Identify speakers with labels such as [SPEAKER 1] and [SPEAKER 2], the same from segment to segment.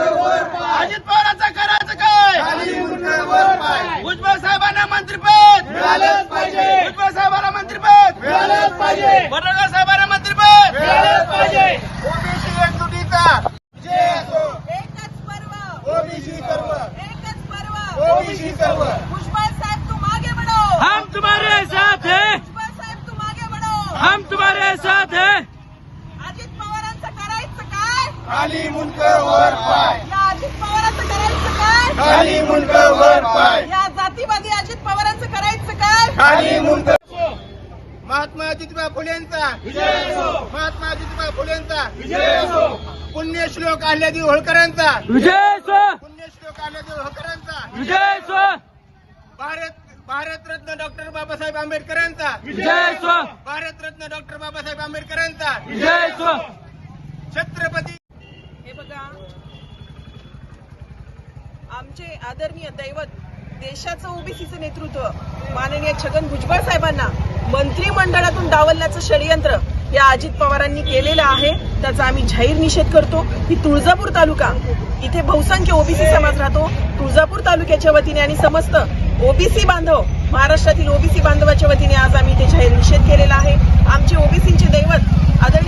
[SPEAKER 1] अजित पवारांचं करायचं काय? भुजबळ साहेबांना मंत्रीपद. भुजबळ साहेबांना मंत्रीपद. पडळकर साहेबांना मंत्रीपद. ओबीसी एकजुटीचा
[SPEAKER 2] विजय असो.
[SPEAKER 3] एकच पर्व.
[SPEAKER 2] ओबीसी सर्व
[SPEAKER 3] एकच पर्व.
[SPEAKER 2] ओबीसी सर्व
[SPEAKER 3] भुजबळ साहेब तुम आगे बढ़ो.
[SPEAKER 1] हम तुम्हारे साथ हैं.
[SPEAKER 3] भुजबळ साहेब तुम आगे बढ़ो.
[SPEAKER 1] हम तुम्हारे साथ हैं
[SPEAKER 3] अजित पवारांचं करायचं काय
[SPEAKER 2] खाली मुंडक वर पाय.
[SPEAKER 3] या अजित पवारांचं करायचं काय?
[SPEAKER 2] खाली मुंडक वर पाय.
[SPEAKER 3] या जातीवादी अजित पवारांचं करायचं काय?
[SPEAKER 2] खाली मुंडक.
[SPEAKER 1] महात्मा ज्योतिबा फुलेंचा.
[SPEAKER 2] विजय असो.
[SPEAKER 1] महात्मा ज्योतिबा फुलेंचा.
[SPEAKER 2] विजय असो.
[SPEAKER 1] पुण्यश्लोक आल्यादी होळकरांचा.
[SPEAKER 4] विजय
[SPEAKER 1] पुण्यश्लोक आल्यादी होळकरांचा.
[SPEAKER 4] विजय
[SPEAKER 1] भारत भारतरत्न डॉक्टर बाबासाहेब आंबेडकरांचा.
[SPEAKER 4] विजय
[SPEAKER 1] भारतरत्न डॉक्टर बाबासाहेब आंबेडकरांचा.
[SPEAKER 4] विजय
[SPEAKER 1] छत्रपती
[SPEAKER 3] हे बघा आमचे आदरणीय दैवत देशाचं ओबीसीचं नेतृत्व माननीय छगन भुजबळ साहेबांना मंत्रिमंडळातून डावलण्याचं षडयंत्र या अजित पवारांनी केलेलं आहे त्याचा आम्ही जाहीर निषेध करतो. की तुळजापूर तालुका इथे बहुसंख्य ओबीसी समाज राहतो. तुळजापूर तालुक्याच्या वतीने आणि समस्त ओबीसी बांधव महाराष्ट्रातील ओबीसी बांधवाच्या वतीने आज आम्ही इथे जाहीर निषेध केलेला आहे. आमचे ओबीसींचे दैवत आदरणीय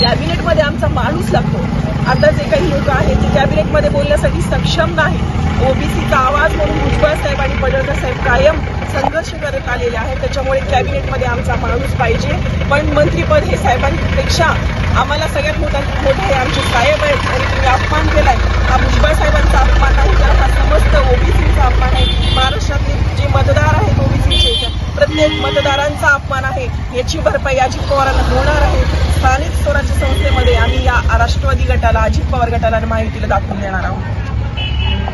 [SPEAKER 3] कॅबिनेटमध्ये आमचा माणूस लागतो. आता जे काही लोक आहेत ते कॅबिनेटमध्ये बोलण्यासाठी सक्षम नाही ओबीसीचा आवाज म्हणून भुजबळ साहेब आणि पडळकर साहेब कायम संघर्ष करत आलेले आहेत. त्याच्यामुळे कॅबिनेटमध्ये आमचा माणूस पाहिजे. पण मंत्रीपद हे साहेबांपेक्षा आम्हाला सगळ्यात मोठा मोठे हे आमचे साहेब आहेत. आणि तुम्ही अपमान आहे हा भुजबळ साहेबांचा अपमान आहे. तर हा समस्त ओबीसीचा अपमान आहे. महाराष्ट्रातले जे मतदार आहेत ओबीसीचे प्रत्येक मतदारांचा अपमान आहे. याची भरपाई अजित पवारांना होणार आहे. स्थानिक स्वराज्य राष्ट्रवादी गटाला अजित पवार गटाला आणि महायुतीला दाखवून देणार आहोत.